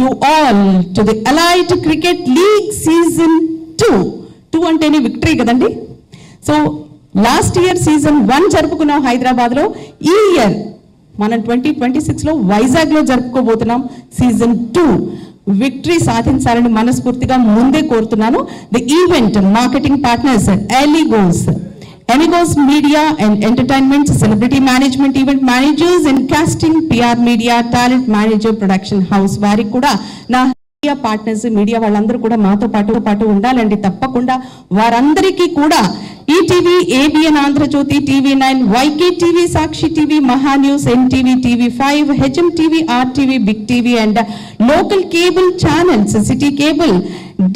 You all to the elite cricket league season two two అంటేనే victory కదండి? So last year season one జరుపుకున్నాం హైదరాబాద్లో. ఈ year మనం ట్వంటీ ట్వంటీ సిక్స్లో వైజాగ్లో జరుపుకోబోతున్నాం సీజన్ టూ విక్టరీ సాధించాలని మనస్ఫూర్తిగా ముందే కోరుతున్నాను. The event marketing partners ఎలిగోస్ ఎనిగోస్ media and entertainment celebrity management event managers and Casting, PR media talent manager production house వారికి కూడా నా మీడియా పార్ట్నర్స్ మీడియా వాళ్ళందరూ కూడా మాతో పాటు పాటు ఉండాలండి. తప్పకుండా వారందరికీ కూడా ETV ABN Andhrajyothi TV nine YK TV Sakshi TV Maha news NTV TV five HM TV RTV big TV and local cable channels city cable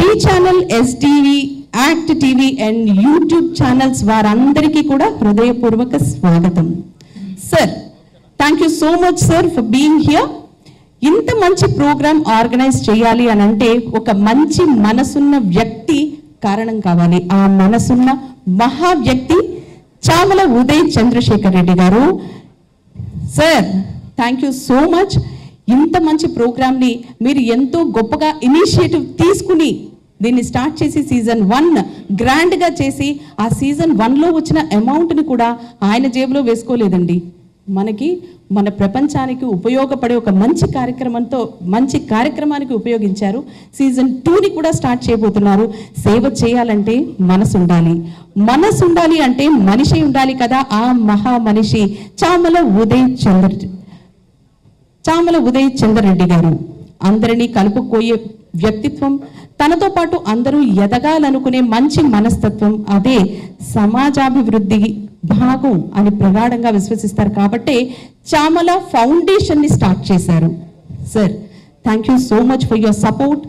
D channel STV act TV and YouTube channels వారందరికీ కూడా హృదయపూర్వక స్వాగతం. Sir thank you so much sir for being here ఇంత మంచి programme organise చేయాలి అని అంటే ఒక మంచి మనసున్న వ్యక్తి కారణం కావాలి. ఆ మనసున్న మహా వ్యక్తి Chamala Uday Chandrashekar Reddy garu. Sir thank you so much ఇంత మంచి ప్రోగ్రామ్ని మీరు ఎంతో గొప్పగా ఇనిషియేటివ్ తీసుకుని దీన్ని స్టార్ట్ చేసి సీజన్ వన్ గ్రాండ్గా చేసి ఆ సీజన్ వన్లో వచ్చిన అమౌంట్ని కూడా ఆయన జేబులో వేసుకోలేదండి. మనకి మన ప్రపంచానికి ఉపయోగపడే ఒక మంచి కార్యక్రమంతో మంచి కార్యక్రమానికి ఉపయోగించారు. సీజన్ టూని కూడా స్టార్ట్ చేయబోతున్నారు. సేవ చేయాలంటే మనసు ఉండాలి. మనసు ఉండాలి అంటే మనిషి ఉండాలి కదా ఆ మహా మనిషి చామల ఉదయ్ చంద్ర చామల ఉదయ్ చంద్రరెడ్డి గారు. అందరినీ కలుపుకోయే వ్యక్తిత్వం తనతో పాటు అందరూ ఎదగాలనుకునే మంచి మనస్తత్వం అదే సమాజాభివృద్ధి భాగం అని ప్రగాఢంగా విశ్వసిస్తారు కాబట్టి చామల ఫౌండేషన్ని స్టార్ట్ చేశారు. Sir thank you so much for your support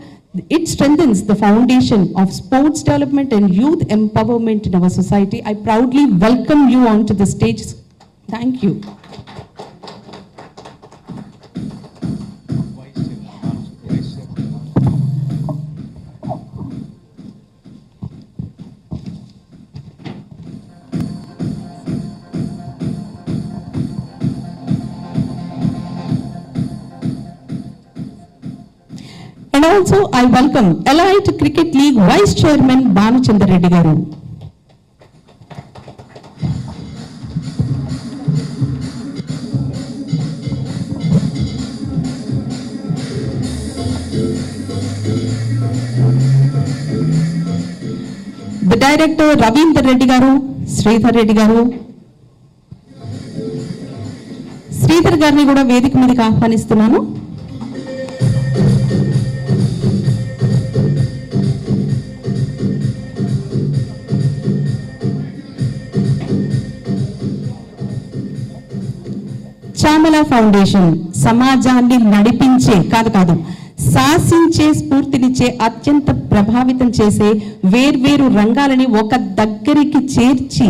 it strengthens the foundation of sports development and youth empowerment in our society I proudly welcome you on to the stage thank you also I welcome elite cricket league vice chairman Bhanuchander Reddy garu director Ravinder Reddy గారు శ్రీధర్ రెడ్డి గారు శ్రీధర్ గారిని కూడా వేదిక మీదకి ఆహ్వానిస్తున్నాను Chamala foundation సమాజాన్ని నడిపించే కాదు కాదు శాసించే స్ఫూర్తినిచ్చే అత్యంత ప్రభావితం చేసే వేర్వేరు రంగాలని ఒక దగ్గరికి చేర్చి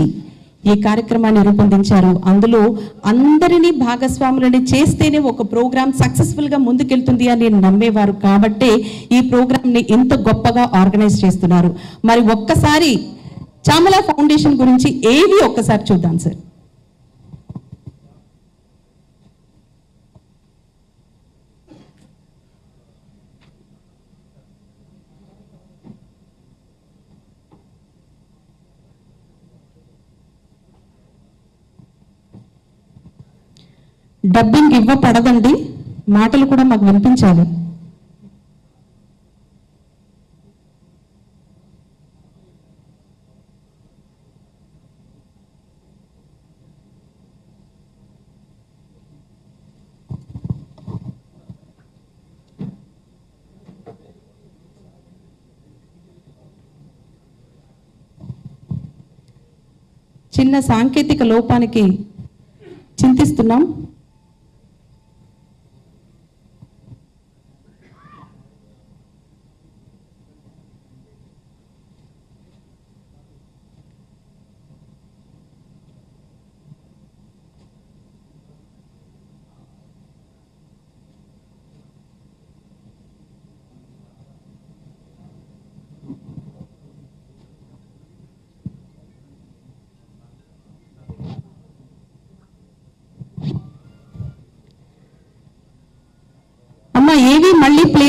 ఈ కార్యక్రమాన్ని రూపొందించారు. అందులో అందరినీ భాగస్వాములని చేస్తేనే ఒక ప్రోగ్రామ్ సక్సెస్ఫుల్గా ముందుకెళ్తుంది అని నమ్మేవారు. కాబట్టే ఈ ప్రోగ్రాంని ఎంత ఇంత గొప్పగా ఆర్గనైజ్ చేస్తున్నారు. మరి ఒక్కసారి చామల ఫౌండేషన్ గురించి ఏవి ఒక్కసారి చూద్దాం సార్. డబ్బింగ్ ఇవ్వపడదండి. మాటలు కూడా మాకు వినిపించాలి. చిన్న సాంకేతిక లోపానికి చింతిస్తున్నాం.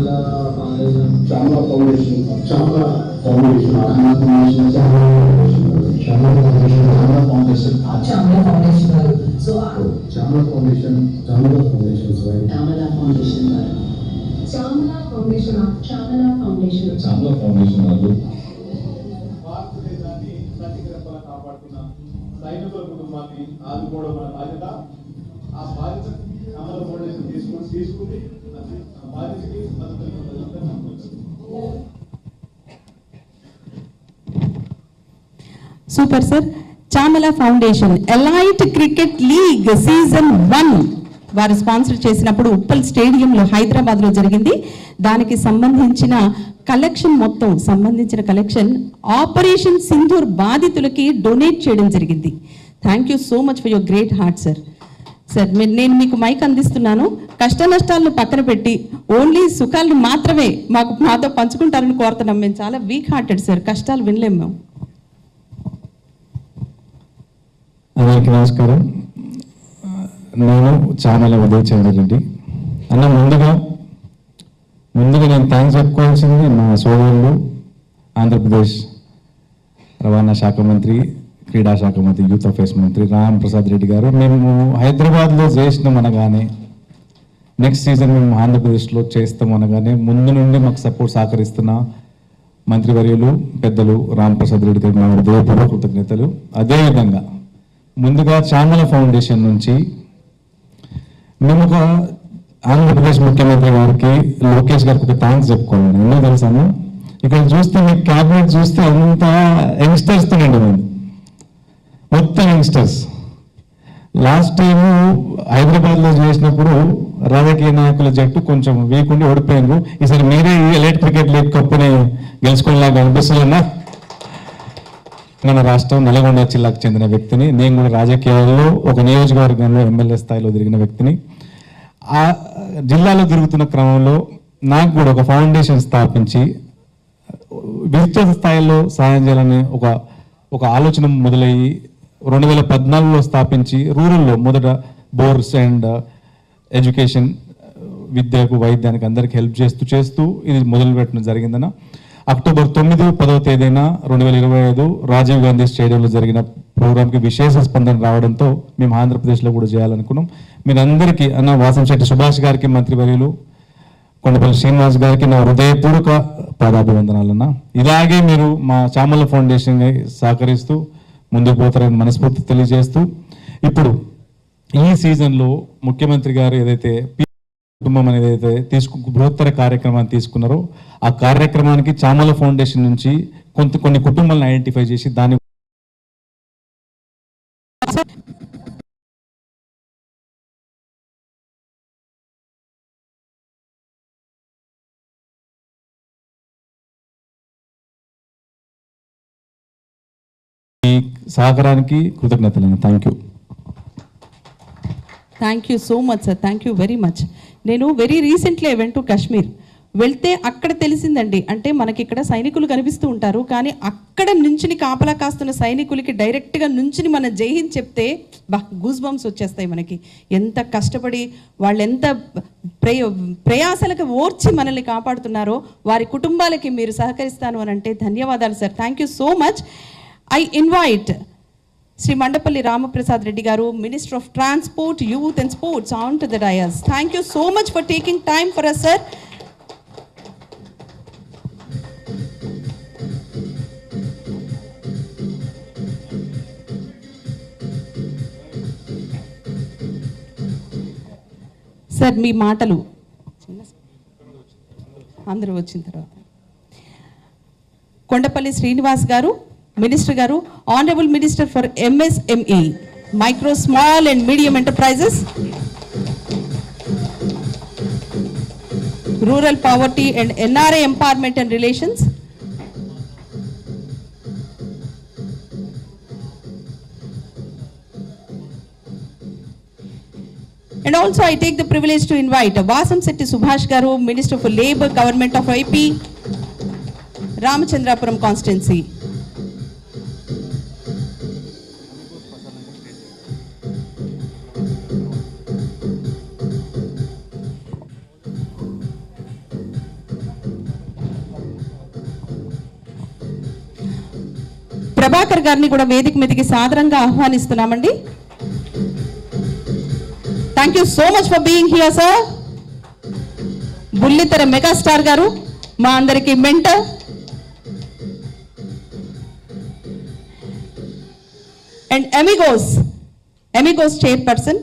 Foundation Chamala foundation Chamala foundation Chamala foundation Chamala foundation Chamala foundation Chamala foundation Chamala foundation వారు so Chamala foundation Chamala foundation Chamala foundation వారు Chamala foundation Chamala foundation Chamala foundation వాళ్ళు భారతదేశాన్ని కంటికి రెప్పలా కాపాడుతున్న సైనికుల కుటుంబాన్ని ఆదుకోవడం మన బాధ్యత. ఆ బాధ్యత చామల ఫౌండేషన్ తీసుకుని super sir Chamala foundation elite cricket league season one వారు స్పాన్సర్ చేసినప్పుడు ఉప్పల్ స్టేడియంలో హైదరాబాద్లో జరిగింది. దానికి సంబంధించిన కలెక్షన్ మొత్తం సంబంధించిన కలెక్షన్ ఆపరేషన్ సింధూర్ బాధితులకి డొనేట్ చేయడం జరిగింది. Thank you so much for your great heart sir sir మీ- నేను మీకు మైక్ అందిస్తున్నాను. కష్ట నష్టాలను పక్కన పెట్టి ఓన్లీ సుఖాలను మాత్రమే మాకు మాతో పంచుకుంటారని కోరుతున్నాం. మేము చాలా వీక్ హార్టెడ్ సార్ కష్టాలు వినలేము మేము. అందరికీ నమస్కారం. నేను ఛానల్ ఉదయం చంద్రరెడ్డి. అన్న ముందుగా ముందుగా నేను థ్యాంక్స్ చెప్పుకోవాల్సింది మా సోదరులు ఆంధ్రప్రదేశ్ రవాణా శాఖ మంత్రి క్రీడా శాఖ మంత్రి యూత్ అఫేర్స్ మంత్రి రామ్ ప్రసాద్ రెడ్డి గారు మేము హైదరాబాద్లో చేసినాం అనగానే నెక్స్ట్ సీజన్ మేము ఆంధ్రప్రదేశ్లో చేస్తాం అనగానే ముందు నుండి మాకు సపోర్ట్ సహకరిస్తున్న మంత్రివర్యులు పెద్దలు రామ్ ప్రసాద్ రెడ్డి గారు నా హృదయపూర్వక కృతజ్ఞతలు. అదేవిధంగా ముందుగా చామల ఫౌండేషన్ నుంచి మేము ఒక ఆంధ్రప్రదేశ్ ముఖ్యమంత్రి గారికి లోకేష్ గారికి ఒక థ్యాంక్స్ చెప్పుకోవాలి ఎన్నో తెలుసాను ఇక్కడ చూస్తే మీ క్యాబినెట్ చూస్తే అంతా యంగ్స్టర్స్తో తో నిండి మొత్తం యంగ్స్టర్స్ లాస్ట్ టైం హైదరాబాద్లో చేసినప్పుడు రాజకీయ నాయకుల జట్టు కొంచెం వీక్ ఉండి ఓడిపోయింది ఈసారి మీరే ఎలైట్ క్రికెట్ లీగ్ కప్పుని గెలుచుకునేలాగా అనిపిస్తుందన్నా మన రాష్ట్రం నల్గొండ జిల్లాకు చెందిన వ్యక్తిని నేను కూడా రాజకీయాల్లో ఒక నియోజకవర్గంలో ఎమ్మెల్యే స్థాయిలో తిరిగిన వ్యక్తిని. ఆ జిల్లాలో తిరుగుతున్న క్రమంలో నాకు కూడా ఒక ఫౌండేషన్ స్థాపించి విస్తృత స్థాయిలో సహాయం చేయాలని ఒక ఒక ఆలోచన మొదలయ్యి రెండు వేల పద్నాలుగులో స్థాపించి రూరల్లో మొదట బోర్స్ అండ్ ఎడ్యుకేషన్ విద్యకు వైద్యానికి అందరికి హెల్ప్ చేస్తూ చేస్తూ ఇది మొదలు పెట్టడం జరిగిందన్న. అక్టోబర్ తొమ్మిది పదవ తేదీన రెండు వేల ఇరవై ఐదు రాజీవ్ గాంధీ స్టేడియంలో జరిగిన ప్రోగ్రామ్కి విశేష స్పందన రావడంతో మేము ఆంధ్రప్రదేశ్లో కూడా చేయాలనుకున్నాం. మీరందరికీ అన్న వాసంశెట్టి సుభాష్ గారికి మంత్రివర్యులు కొండపల్లి శ్రీనివాస్ గారికి నా హృదయపూర్వక పాదాభివందనాలన్న. ఇలాగే మీరు మా చామల ఫౌండేషన్ సహకరిస్తూ ముందుకు పోతారని మనస్ఫూర్తి తెలియజేస్తూ ఇప్పుడు ఈ సీజన్లో ముఖ్యమంత్రి గారు ఏదైతే పి- కుటుంబం అనేది అయితే తీసుకు బృహత్తర కార్యక్రమాన్ని తీసుకున్నారో ఆ కార్యక్రమానికి చామల ఫౌండేషన్ నుంచి కొంత కొన్ని కుటుంబాలను ఐడెంటిఫై చేసి దాని సహకారానికి కృతజ్ఞతలు thank you thank you so much sir thank you very much నేను very recently went to Kashmir వెళ్తే అక్కడ తెలిసిందండి. అంటే మనకి ఇక్కడ సైనికులు కనిపిస్తూ ఉంటారు. కానీ అక్కడ నుంచిని కాపలా కాస్తున్న సైనికులకి డైరెక్ట్గా నుంచిని మన జై చెప్తే బా గూస్ బంప్స్ వచ్చేస్తాయి మనకి. ఎంత కష్టపడి వాళ్ళు ఎంత ప్రయ ప్రయాసలకు ఓర్చి మనల్ని కాపాడుతున్నారో వారి కుటుంబాలకి మీరు సహకరిస్తాను అని అంటే ధన్యవాదాలు sir thank you so much I invite Shri Mandapalli Ramaprasad Reddy garu minister of transport youth and sports on to the dais thank you so much for taking time for us sir sir మీ మాటలు అందరూ వచ్చిన తర్వాత. Kondapalli Srinivas garu minister garu honourable minister for MSME micro small and medium enterprises rural poverty and NRI empowerment and relations And also I take the privilege to invite Vasam Setti Subhash Garu, Minister for Labour, Government of IP, Ramachandrapuram constituency. Prabhakar గారిని కూడా వేదిక మీదకి సాదరంగా ఆహ్వానిస్తున్నామండి. Thank you so much for being here sir బుల్లితెర megastar garu మా అందరికి mentor. And amigos amigos chairperson